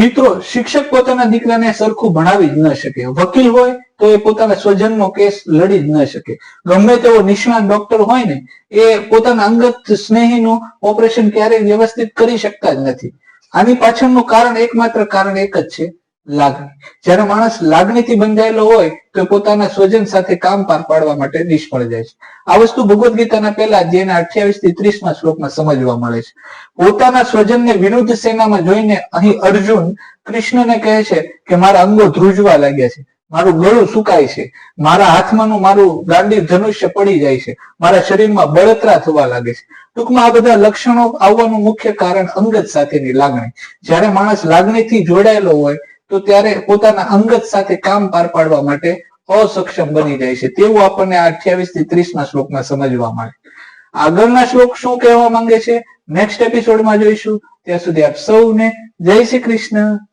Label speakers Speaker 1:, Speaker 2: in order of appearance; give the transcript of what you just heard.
Speaker 1: મિત્રો, શિક્ષક પોતાના દીકરાને સરખું ભણાવી જ ન શકે. વકીલ હોય તો એ પોતાના સ્વજનનો કેસ લડી જ ન શકે. ગમે તેવો નિષ્ણાત ડોક્ટર હોય ને, એ પોતાના અંગત સ્નેહીનું ઓપરેશન ક્યારેય વ્યવસ્થિત કરી શકતા જ નથી. આની પાછળનું કારણ એકમાત્ર કારણ એક જ છે. લાગણી જ્યારે માણસ લાગણીથી બંધાયેલો હોય, તો પોતાના સ્વજન સાથે કામ પાર પાડવા માટે નિષ્ફળ જાય છે. આ વસ્તુ ભગવદ્ ગીતાના પહેલા જેના અઠ્યાવીસથી ત્રીસમાં શ્લોકમાં સમજવા મળે છે. પોતાના સ્વજનને વિરુદ્ધ સેનામાં જોઈને અહીં અર્જુન કૃષ્ણને કહે છે કે મારા અંગો ધ્રુજવા લાગ્યા છે. મારું ગળું સુકાય છે. મારા હાથમાંનું મારું ગાંડી ધનુષ્ય પડી જાય છે. મારા શરીરમાં બળતરા થવા લાગે છે. ટૂંકમાં આ બધા લક્ષણો આવવાનું મુખ્ય કારણ અંગત સાથેની લાગણી. જ્યારે માણસ લાગણીથી જોડાયેલો હોય તો ત્યારે પોતાના અંગત સાથે કામ પાર પાડવા માટે અસક્ષમ બની જાય છે. તેવું આપણને આ અઠ્યાવીસથી ત્રીસ ના શ્લોકમાં સમજવા મળે. આગળના શ્લોક શું કહેવા માંગે છે? નેક્સ્ટ એપિસોડમાં જોઈશું. ત્યાં સુધી આપ સૌને જય શ્રી કૃષ્ણ.